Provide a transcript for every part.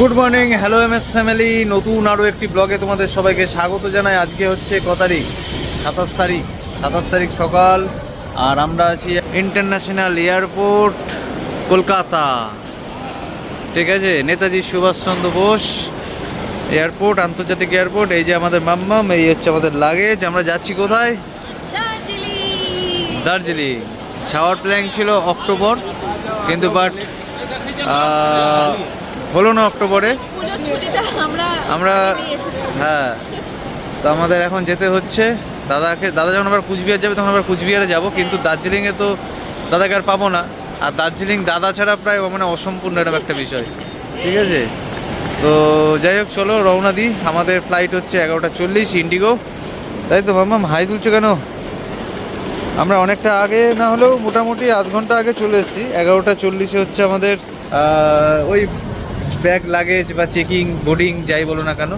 Good morning hello M S family নতুন আরও একটি ব্লগে তোমাদের সবাইকে স্বাগত জানাই। আজকে হচ্ছে ক তারিখ? সাতাশ তারিখ। সাতাশ তারিখ সকাল। আর আমরা আছি ইন্টারন্যাশনাল এয়ারপোর্ট কলকাতা। ঠিক আছে? নেতাজি সুভাষচন্দ্র বোস এয়ারপোর্ট আন্তর্জাতিক এয়ারপোর্ট এই যে আমাদের মাম্মাম এই হচ্ছে আমাদের লাগেজ আমরা যাচ্ছি কোথায়? দার্জিলিং। শাওয়ার প্ল্যান ছিল অক্টোবর কিন্তু বাট হলো না অক্টোবরে? আমরা। হ্যাঁ তো আমাদের এখন যেতে হচ্ছে। দাদাকে দাদা যখন আবার কুচবিহার যাবে তখন আবার কুচবিহারে যাব কিন্তু দার্জিলিংয়ে তো দাদাকে আর পাবো না। আর দার্জিলিং দাদা ছাড়া প্রায় মানে অসম্পূর্ণ এরকম একটা বিষয়। ঠিক আছে? তো যাই হোক চলো রওনা দিই। আমাদের ফ্লাইট হচ্ছে এগারোটা চল্লিশ ইন্ডিগো তাই তো মাম্মাম হাই তুলছো কেন? আমরা অনেকটা আগে না হলেও মোটামুটি আধ ঘণ্টা আগে চলে এসেছি। এগারোটা চল্লিশে হচ্ছে আমাদের ওই ব্যাগ লাগেজ বা চেকিং বোর্ডিং যাই বলো না কেন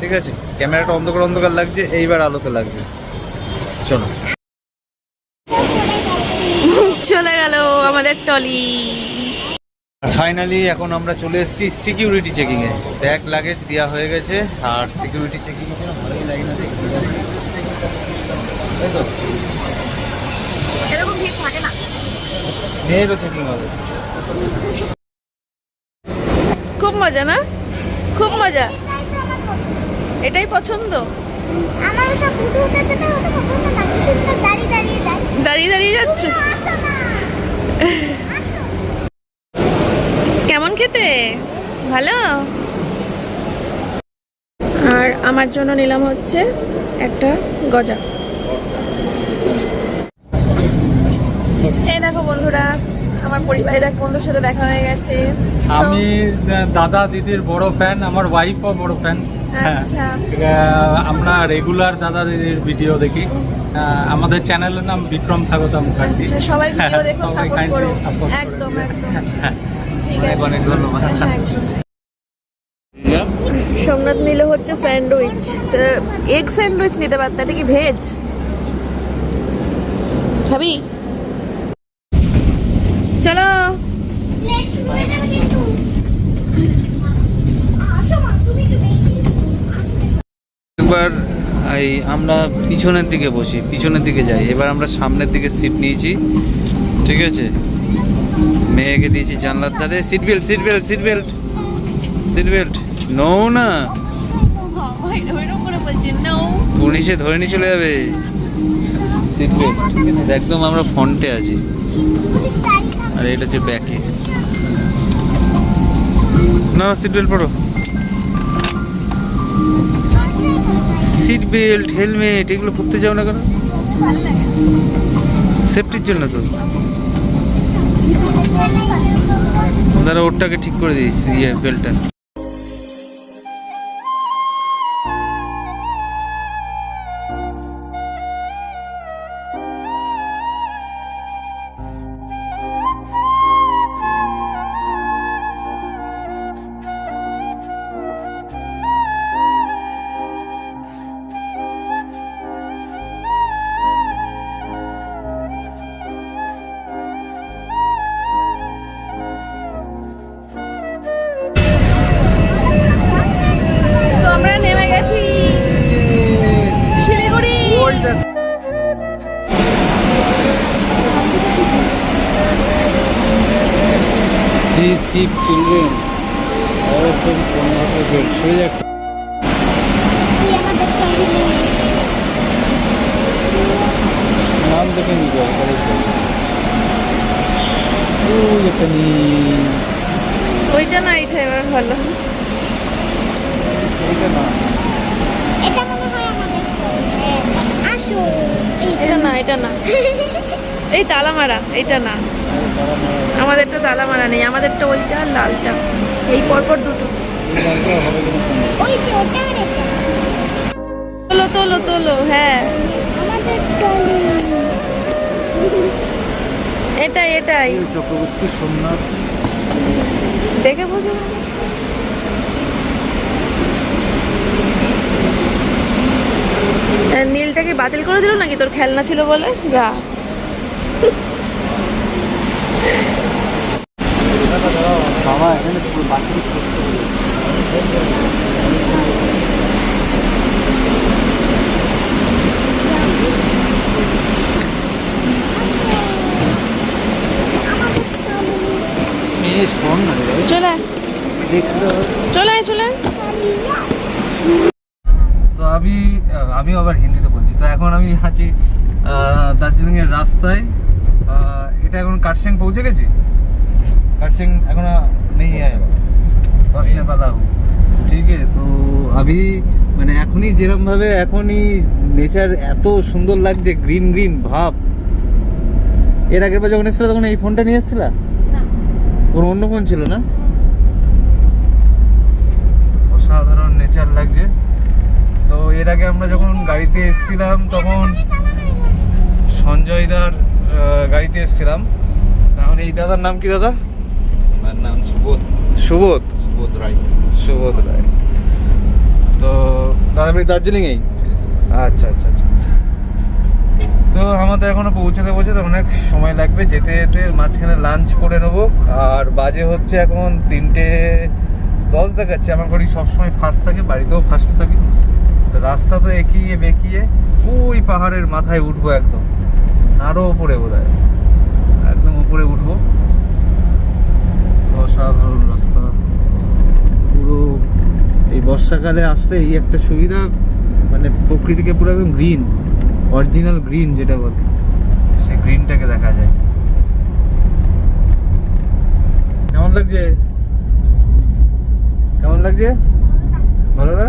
ঠিক আছে? ক্যামেরাটা অন্ধকার অন্ধকার লাগছে এইবার আলোতে লাগছে। চলো। চলে গেল আমাদের টলি। ফাইনালি এখন আমরা চলে এসেছি সিকিউরিটি চেকিংয়ে ব্যাগ লাগেজ দেওয়া হয়ে গেছে আর সিকিউরিটি চেকিং ভালোই থাকে না। মেয়েরও চেকিং হবে। খুব মজা না? খুব মজা। এটাই পছন্দ। দাঁড়িয়ে দাঁড়িয়ে যাচ্ছে? কেমন খেতে? ভালো? আর আমার জন্য নিলাম হচ্ছে একটা গজা। এই দেখো বন্ধুরা আমার পরিবারের এক বন্ধুর সাথে দেখা হয়ে গেছে। আমি দাদা দিদির বড় ফ্যান আমার ওয়াইফও বড় ফ্যান আচ্ছা। আমরা রেগুলার দাদা দিদির ভিডিও দেখি। আমাদের চ্যানেলের নাম বিক্রম স্বাগতা মুখার্জি। আচ্ছা, সবাই ভিডিও দেখো সাপোর্ট করো। একদম একদম। হ্যাঁ। ঠিক অনেক আছে। অনেক ধন্যবাদ। হ্যাঁ, একদম। সোমনাথ নিল হচ্ছে স্যান্ডউইচ। এগ স্যান্ডউইচ নিতে পারত এটা কি ভেজ? খাবি? এই আমরা পিছনের দিকে বসি, পিছনের দিকে যাই। এবার আমরা সামনের দিকে সিট নিয়েছি। ঠিক আছে? মেয়েকে দিয়েছি জানলার ধারে। Seat belt seat belt seat belt seat belt no না? পুলিশে ধরে নিয়ে চলে যাবে। সিট বেল্ট একদম আমরা ফ্রন্টে আছি। আর এটা হচ্ছে ব্যাকে না সিট বেল্ট পরো। সিট বেল্ট হেলমেট এগুলো পরতে যাও না কেন? সেফটির জন্য তো। দাঁড়া ওরটাকে ঠিক করে দিয়েছি ইয়ে বেল্টটা সরে নাম দেখে নিতে হবে কলেজ ওই একটা নিয়ে ওইটা না এইটা এবার ভালো। না। এটা মনে হয় আমাদের আসো এটা না এটা না। এই তালা মারা এইটা না। আমাদেরটা তালা মারা নেই আমাদেরটা ওইটা আর লালটা। এই পরপর দুটো। তোলো তোলো তোলো হ্যাঁ। এটাই এটাই। চক্রবর্তী সোমনাথ। দেখে বুঝো নীলটাকে বাতিল করে দিল নাকি? তোর খেলনা ছিল বলে? যা। এখানে স্কুল বাচ্চাদের স্কুল চলে চলে। তো আমি আমি আবার হিন্দিতে বলছি। তো এখন আমি আছি দার্জিলিং এর রাস্তায়। এটা এখন কাটসিং পৌঁছে গেছি? কাটসিং এখন নেই আয়া बस में वाला हूँ ঠিক আছে তো আমি মানে এখনই যেরকম ভাবে এখনই নেচার এত সুন্দর লাগছে গ্রিন গ্রিন ভাব এর আগের বার যখন এসেছিল তখন এই ফোনটা নিয়ে এসেছিলা না। ওর অন্য ফোন ছিল না অসাধারণ নেচার লাগছে তো এর আগে আমরা যখন গাড়িতে এসেছিলাম তখন সঞ্জয় দার আহ, গাড়িতে এসেছিলাম তাহলে এই দাদার নাম কি দাদা আমার নাম সুবোধ সুবোধ সুবোধ রায় সুবোধ রায় তো দাদা বাড়ি দার্জিলিংয়েই? আচ্ছা আচ্ছা আচ্ছা। তো আমাদের এখনও পৌঁছাতে পৌঁছাতে অনেক সময় লাগবে। যেতে যেতে মাঝখানে লাঞ্চ করে নেব। আর বাজে হচ্ছে এখন তিনটে দশ দেখাচ্ছে। আমার ঘড়ি সবসময় ফার্স্ট থাকে বাড়িতেও ফার্স্ট থাকে। তো রাস্তা তো একিয়ে বেঁকিয়ে ওই পাহাড়ের মাথায় উঠবো একদম। আরও উপরে বোধ হয় একদম উপরে উঠবো। অসাধারণ রাস্তা। পুরো এই বর্ষাকালে আসতে এই একটা সুবিধা মানে প্রকৃতিকে পুরো একদম গ্রিন অরিজিনাল গ্রিন যেটা বলে সেই গ্রিনটাকে দেখা যায়। কেমন লাগছে? কেমন লাগছে? ভালো না?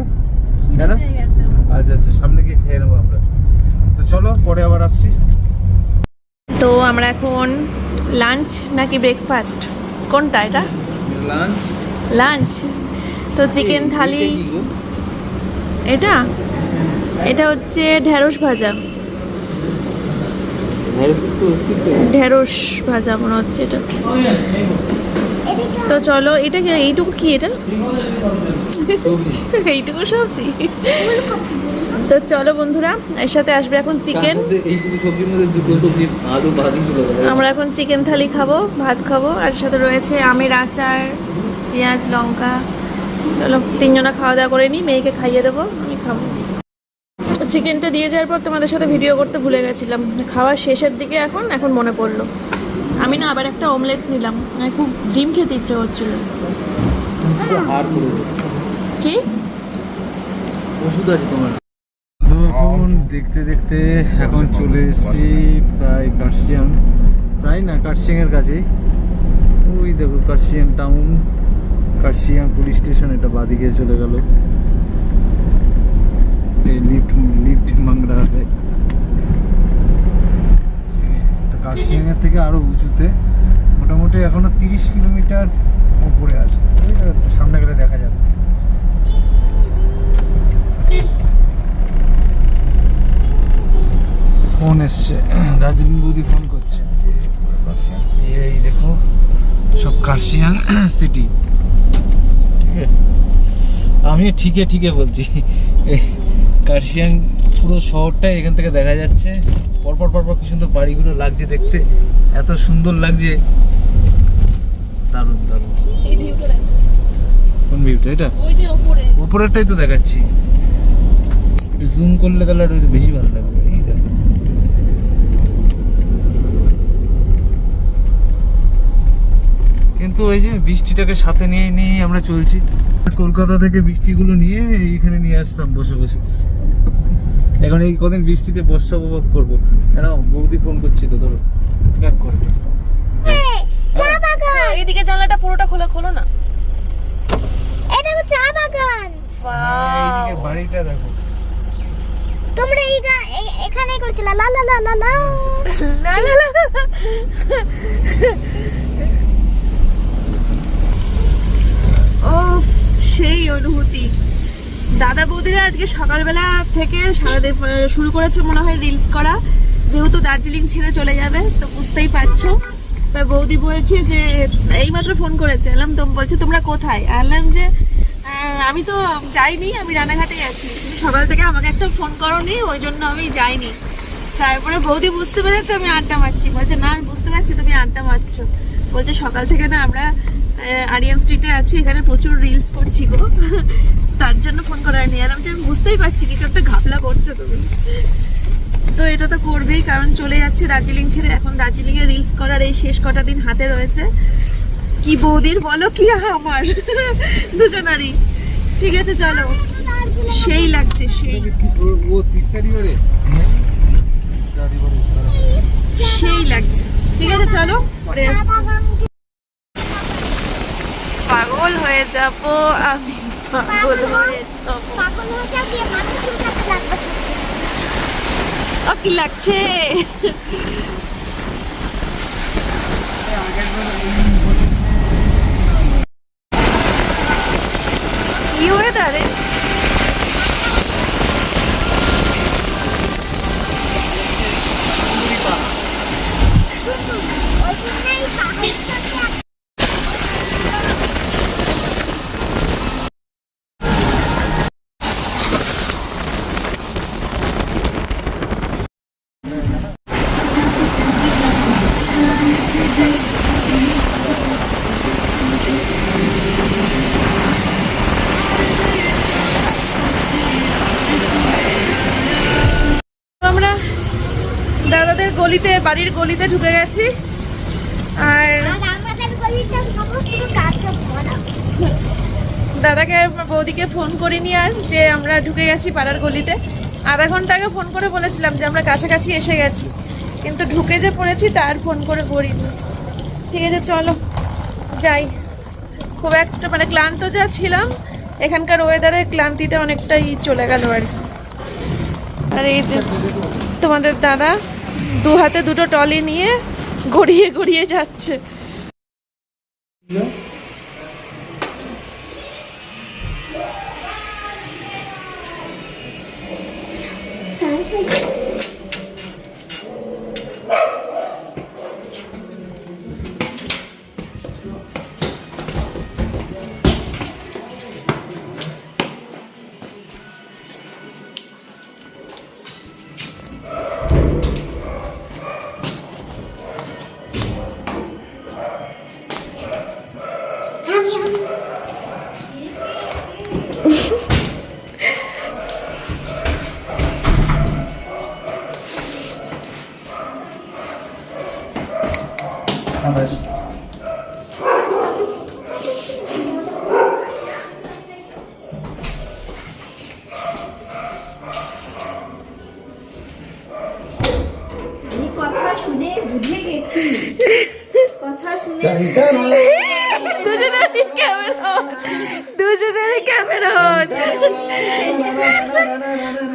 কেন? আচ্ছা আচ্ছা সামনে গিয়ে খেয়ে নেব আমরা। তো চলো পরে আবার আসছি। তো আমরা এখন লাঞ্চ নাকি ব্রেকফাস্ট কোনটা এটা? লাঞ্চ লাঞ্চ তো চিকেন থালি এটা? এটা হচ্ছে ঢেঁড়স ভাজা। ঢেঁড়স ভাজা মনে হচ্ছে এটা। তো চলো এটা কি এইটুকু কি এটা? এইটুকু সবজি? তো চলো বন্ধুরা এর সাথে আসবে এখন চিকেন আমরা এখন চিকেন থালি খাব ভাত খাব আর সাথে রয়েছে আমের আচার পেঁয়াজ লঙ্কা। চলো তিনজনা খাওয়া দাওয়া করে নিই মেয়েকে খাইয়ে দেবো আমি খাব। চিকেনটা দিয়ে যাওয়ার পর তোমাদের সাথে ভিডিও করতে ভুলে গেছিলাম। খাওয়ার শেষের দিকে এখন এখন মনে পড়ল। আমি না আবার একটা অমলেট নিলাম। আমার খুব ডিম খেতে ইচ্ছে হচ্ছিল হার কি? ওষুধ আছে তোমার? এখন দেখতে দেখতে এখন চলে এসেছি প্রায় কার্শিয়াং। প্রায় না কার্শিয়াং এর কাছেই ওই দেখো, Kurseong town, Kurseong police station, এটা বাদিকে চলে গেল। এই লিফট লিফট মাংরা তো কার্শিয়াং এর থেকে আরও উঁচুতে, মোটামুটি এখনও তিরিশ কিলোমিটার উপরে আছে। সামনে গেলে দেখা যাবে। ফোন এসছে। দার্জিলিং বৌদি ফোন করছে। এই দেখো সব কার্শিয়াং সিটি। আমি ঠিকে ঠিকে বলছি। কার্শিয়াং পুরো শহরটা এখান থেকে দেখা যাচ্ছে। পরপর পরপর কি সুন্দর বাড়িগুলো লাগছে দেখতে। এত সুন্দর লাগছে। দারুণ দারুণ। কোন ভিউটা? এটা? ওই যে ওপরে। উপরেরটাই তো দেখাচ্ছি। জুম করলে তাহলে আরও বেশি ভালো লাগবে এই দেখো কিন্তু এই যে বৃষ্টিটাকে সাথে নিয়ে নিয়ে আমরা চলছি। কলকাতা থেকে বৃষ্টিগুলো নিয়ে এইখানে নিয়ে আসতাম বসে বসে। এখন এই কদিন বৃষ্টিতে বর্ষা উপভোগ করব। কেন? বৌদি ফোন করছি তো ধরো। ব্যাক করে। চা বাগান। এইদিকে জানলাটা পুরোটা খোলা খোলো না। এই দেখো চা বাগান। এইদিকে বাড়িটা দেখো। তোমরা এই এখানেই করছিল লা লা লা লা লা। না না না না, না। ও সেই অনুভূতি। দাদা বৌদিরা আজকে সকালবেলা থেকে সারাদিন শুরু করেছে মনে হয় রিলস করা। যেহেতু দার্জিলিং ছেড়ে চলে যাবে, তো বুঝতেই পারছ। তা বৌদি বলছে যে, এইমাত্র ফোন করেছে। এলাম তো বলছে, তোমরা কোথায়? আনলাম যে আমি তো যাইনি, আমি রানাঘাটে আছি। সকাল থেকে আমাকে একটা ফোন করোনি, ওই জন্য আমি যাইনি। তারপরে বৌদি বুঝতে পেরেছে আমি আড্ডা মারছি। বলছে, না, আমি বুঝতে পারছি তুমি আড্ডা মারছো। বলছে, সকাল থেকে না আমরা আরিয়ান স্ট্রিটে আছি, এখানে প্রচুর রিলস করছি গো। তার জন্য ফোন করা হয়নি। আর আমি বুঝতেই পারছি কিছু একটা ঘাপলা করছ তুমি। তো এটা তো করবেই, কারণ চলে যাচ্ছে দার্জিলিং ছেড়ে। এখন দার্জিলিং এ রিলস করার এই শেষ কটা দিন হাতে রয়েছে। কি বৌদির বলো কি আমার? দুজনারই। ঠিক আছে, চলো। সেই লাগছে, সেই। সেই লাগছে। ঠিক আছে, চলো। পরে। পাগল হয়ে যাব আমি পাগল হয়ে যাব। পাগল হয়ে যাবি মানুষ চুলকাতে লাগবে। ও কি লাগছে? গলিতে, বাড়ির গলিতে ঢুকে গেছি। আর দাদাকে, বৌদিকে ফোন করিনি আর, যে আমরা ঢুকে গেছি পাড়ার গলিতে। আধা ঘণ্টা আগে ফোন করে বলেছিলাম যে আমরা কাছাকাছি এসে গেছি। কিন্তু ঢুকে যে পড়েছি, তার ফোন করে করিনি। ঠিক আছে, চলো, যাই। খুব একটা মানে ক্লান্ত যা ছিলাম, এখানকার ওয়েদারের ক্লান্তিটা অনেকটাই চলে গেল আর। আর এই যে তোমাদের দাদা দু হাতে দুটো টলি নিয়ে গড়িয়ে গড়িয়ে যাচ্ছে। আমি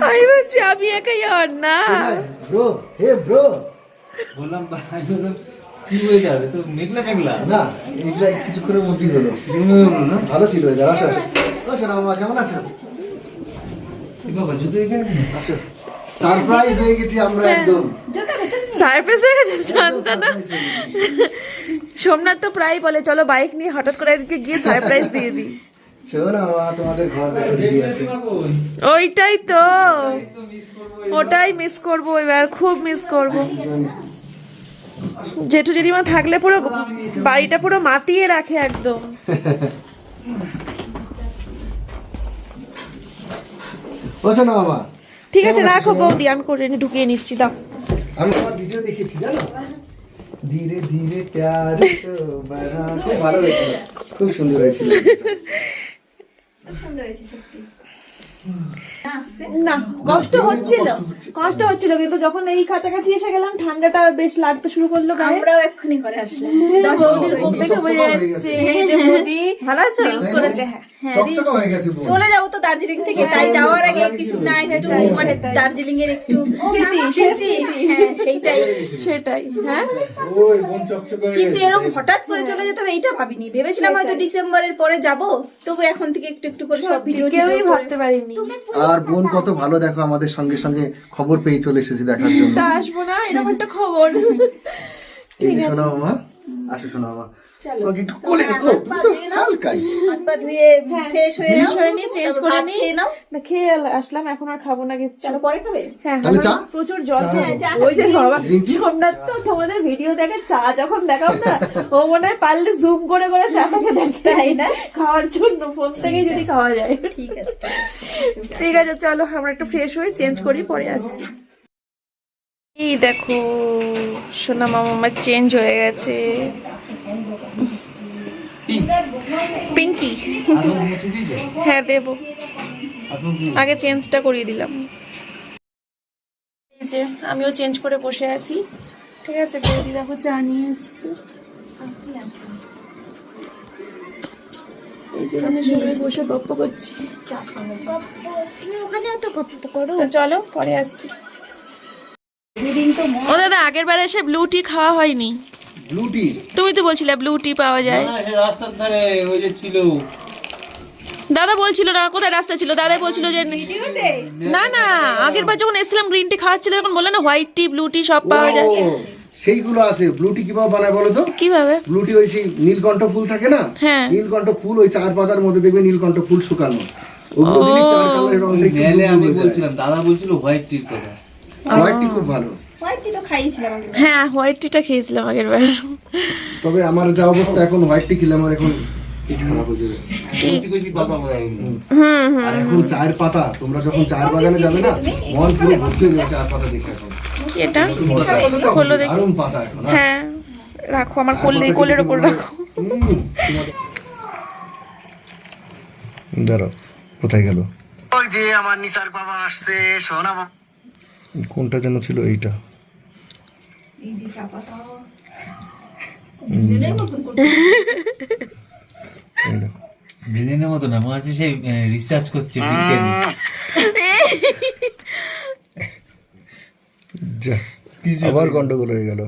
আমি বলছি আমি একাই আর না। Bro hey bro. বললাম ভাই বললাম কি ওয়েদার তো মেঘলা মেঘলা। না এইটা কিছুক্ষণের মধ্যেই হলো। ভালো ছিল এদের আসো আসো। আসো না মামা কেমন আছো? বাবা জুতো এখানে আসো। সারপ্রাইজ হয়ে গেছি আমরা একদম। সারপ্রাইজ হয়ে গেছে শান্তনা। Surprise সোমনাথ তো প্রায় বলে চলো বাইক নিয়ে হঠাৎ করে এদিকে গিয়ে সারপ্রাইজ দিয়ে দিই। শোনো না তোমাদের ঘর দেখো রেডি আছে। ওইটাই তো। ওটাই মিস করব এবার খুব মিস করব। জেঠু জেঠিমা থাকলে পুরো বাড়িটা পুরো মাতিয়ে রাখে একদম। বসো না মামা ঠিক আছে রাখো বৌদি আমি করে ঢুকিয়ে নিচ্ছি দাও। আমি তোমার ভিডিও দেখেছি জানো? ধীরে ধীরে প্যার তো বাড়া খুব ভালো হয়েছিল। খুব সুন্দর হয়েছিল। शक्ती না কষ্ট হচ্ছিল। কষ্ট হচ্ছিল কিন্তু যখন এই কাছাকাছি এসে গেলাম ঠান্ডাটা বেশ লাগতে শুরু করল আমরাও এক্ষুনি করে আসলাম। বৌদির মুখ দেখে বোঝা যাচ্ছে। এই যে বৌদি ভালো আছো? রিলস করেছে হ্যাঁ। চকচকা হয়ে গেছে বোন চলে যাব তো দার্জিলিং থেকে। তাই যাওয়ার আগে কিছু না একটু মানে দার্জিলিং এর একটু স্মৃতি স্মৃতি হ্যাঁ সেইটাই সেটাই হ্যাঁ। ওই বোন চকচকা হয়ে কিন্তু এরকম হঠাৎ করে চলে যেতে হবে এইটা ভাবিনি। ভেবেছিলাম হয়তো ডিসেম্বরের পরে যাব তবু এখন থেকে একটু একটু করে সব ভিডিও কেউই ভাবতে পারিনি। আর বোন কত ভালো দেখো আমাদের সঙ্গে সঙ্গে খবর পেয়ে চলে এসেছি দেখার জন্য। আসব না এরকম একটা খবর। এই যে শোনো মামা আসো শোনো মামা তোমাকে একটু কোলে ও তুমি তো হালকাই। হাত পা ধুয়ে ফ্রেশ হয়ে নাও। হয়ে নিয়ে চেঞ্জ করে নিই। খেয়ে নাও। না খেয়ে আসলাম এখন আর খাব না কিছু। চলো পরে খাবে? হ্যাঁ তাহলে চা? প্রচুর জল হ্যাঁ, চা ওই যে বাবা সোমনাথ তো তোমাদের ভিডিও দেখে চা যখন দেখাও না ও মনে হয় পারলে জুম করে করে চাটাকে দেখে তাই না? খাওয়ার জন্য ফোন থেকেই যদি খাওয়া যায়। ঠিক আছে ঠিক আছে। ঠিক আছে চলো আমরা একটু ফ্রেশ হয়ে চেঞ্জ করি পরে আসছি। এই দেখো সোনা মামা চেঞ্জ হয়ে গেছে। পিঙ্কি হ্যাঁ দেবো। আগে চেঞ্জটা করিয়ে দিলাম। এই যে আমিও চেঞ্জ করে বসে আছি। ঠিক আছে বৌদি দেখো চা নিয়ে এসছে। এই যে সবাই বসে গপ্প করছি। ওখানেও তো গপ্প করো? চলো পরে আসছি। ও দাদা আগের বার এসে ব্লু টি খাওয়া হয়নি। ব্লু টি তুমি তো বলছিলে ব্লু টি পাওয়া যায়। রাস্তার ধারে ওই যে ছিল। দাদা বলছিল না কোথায় রাস্তা ছিল? দাদা বলছিল যে না না আগের বার যখন এসেছিলাম গ্রিন টি খাওয়াচ্ছিল তখন বললে না হোয়াইট টি ব্লু টি সব পাওয়া যায়। সেইগুলো আছে। ব্লু টি কীভাবে বানায় বলো তো? কীভাবে? ব্লু টি ওই সেই নীলকণ্ঠ ফুল থাকে না? হ্যাঁ। নীলকণ্ঠ ফুল ওই চার পাতার মধ্যে দেখবে নীলকণ্ঠ ফুল শুকানো। ওগুলো দিলে চার কালারের একটু আমি বলছিলাম দাদা বলছিল হোয়াইট টির কথা। হোয়াইট টি খুব ভালো। হোয়াইট টি তো খাইয়েছিলাম আগে হ্যাঁ হোয়াইট টিটা খেয়েছিলাম আগের বার। তবে আমার যা অবস্থা এখন হোয়াইট টি খেলে আমার এখন পেট খারাপ হয়ে যাবে। কুচি কুচি আর এখন চায়ের পাতা তোমরা যখন চায়ের বাগানে যাবে না মন পুরো ভর্তি হয়ে যাবে চায়ের পাতা দেখে এখন। এটা? খোলো দেখি। দারুণ পাতা এখন হ্যাঁ। রাখো আমার কোলে কোলের ওপর রাখো। দাঁড়াও। কোথায় গেল? ওই যে আমার নিসার বাবা আসছে সোনা বাবা কোনটা যেন ছিল এইটা? এই ভিলেনের মতো না মনে হচ্ছে সে রিসার্চ করছে যা আবার গন্ডগোল হয়ে গেল।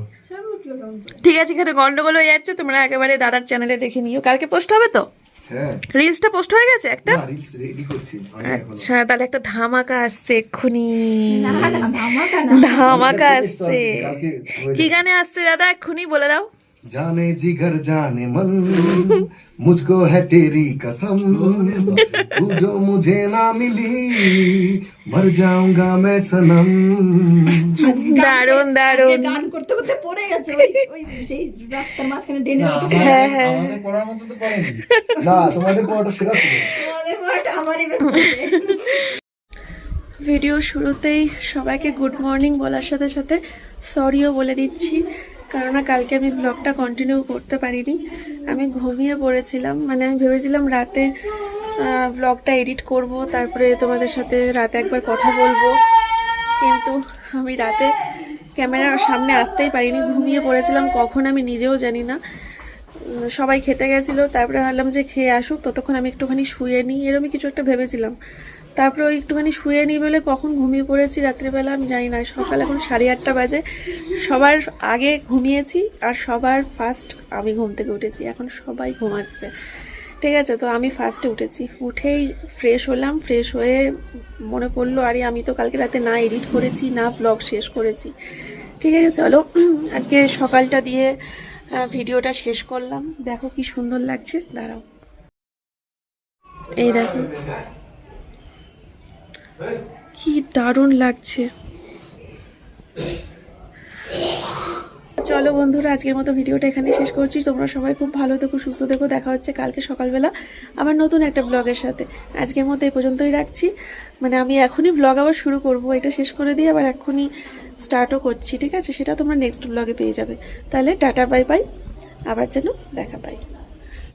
ঠিক আছে এখানে গন্ডগোল হয়ে যাচ্ছে তোমরা একেবারে দাদার চ্যানেলে দেখে নিও। কালকে পোস্ট হবে তো? রিলসটা পোস্ট হয়ে গেছে একটা? না রিলস রেডি করছি আচ্ছা তাহলে একটা ধামাকা আসছে এক্ষুনি। ধামাকা আসছে। হয়ে কি গানে আসছে দাদা এক্ষুনি বলে দাও। जाने जिगर जाने मन मुझको है तेरी कसम तू जो मुझे ना मिली मर जाऊंगा मैं सनम দারুন দারুন গান করতে করতে পড়ে গেছে ওই ওই সেই রাস্তার মাঝখানে ডেনে রেখেছে হ্যাঁ হ্যাঁ আমাদের পড়ার মতো তো পড়েনি না তোমাদের পড়াটা সেরা ছিল আমাদের পড়াটা আমার এবার পড়েছে। ভিডিও শুরুতেই সবাইকে গুড মর্নিং বলার সাথে সাথে সরিও বলে দিচ্ছি কারণ কালকে আমি ব্লগটা কন্টিনিউ করতে পারিনি। আমি ঘুমিয়ে পড়েছিলাম। মানে আমি ভেবেছিলাম রাতে ব্লগটা এডিট করব, তারপরে তোমাদের সাথে রাতে একবার কথা বলব। কিন্তু আমি রাতে ক্যামেরার সামনে আসতেই পারিনি, ঘুমিয়ে পড়েছিলাম। কখন আমি নিজেও জানি না। সবাই খেতে গেছিল, তারপরে ভাবলাম যে খেয়ে আসুক, ততক্ষণ আমি একটুখানি শুয়ে নিই, এরমই কিছু একটা ভেবেছিলাম। তারপরে ওই একটুখানি শুয়ে নিই বলে কখন ঘুমিয়ে পড়েছি রাত্রিবেলা আমি জানি না। সকাল এখন সাড়ে আটটা বাজে। সবার আগে ঘুমিয়েছি আর সবার ফার্স্ট আমি ঘুম থেকে উঠেছি। এখন সবাই ঘুমাচ্ছে। ঠিক আছে, তো আমি ফার্স্টে উঠেছি। উঠেই ফ্রেশ হলাম। ফ্রেশ হয়ে মনে পড়ল, আরে আমি তো কালকে রাতে না এডিট করেছি, না ব্লগ শেষ করেছি। ঠিক আছে, চলো। আজকে সকালটা দিয়ে ভিডিওটা শেষ করলাম। দেখো কি সুন্দর লাগছে। দাঁড়াও। এই দেখো। কি দারুণ লাগছে। চলো বন্ধুরা, আজকের মতো ভিডিওটা এখানে শেষ করছি। তোমরা সবাই খুব ভালো থেকো, সুস্থ থেকো। দেখা হচ্ছে কালকে সকালবেলা আবার নতুন একটা ব্লগের সাথে। আজকের মতো এই পর্যন্তই রাখছি। মানে আমি এখনই ব্লগ আবার শুরু করব। এটা শেষ করে দিয়ে আবার এখনই স্টার্টও করছি, ঠিক আছে? সেটা তোমরা নেক্সট ব্লগে পেয়ে যাবে। তাহলে টাটা বাই বাই আবার যেন দেখা পাই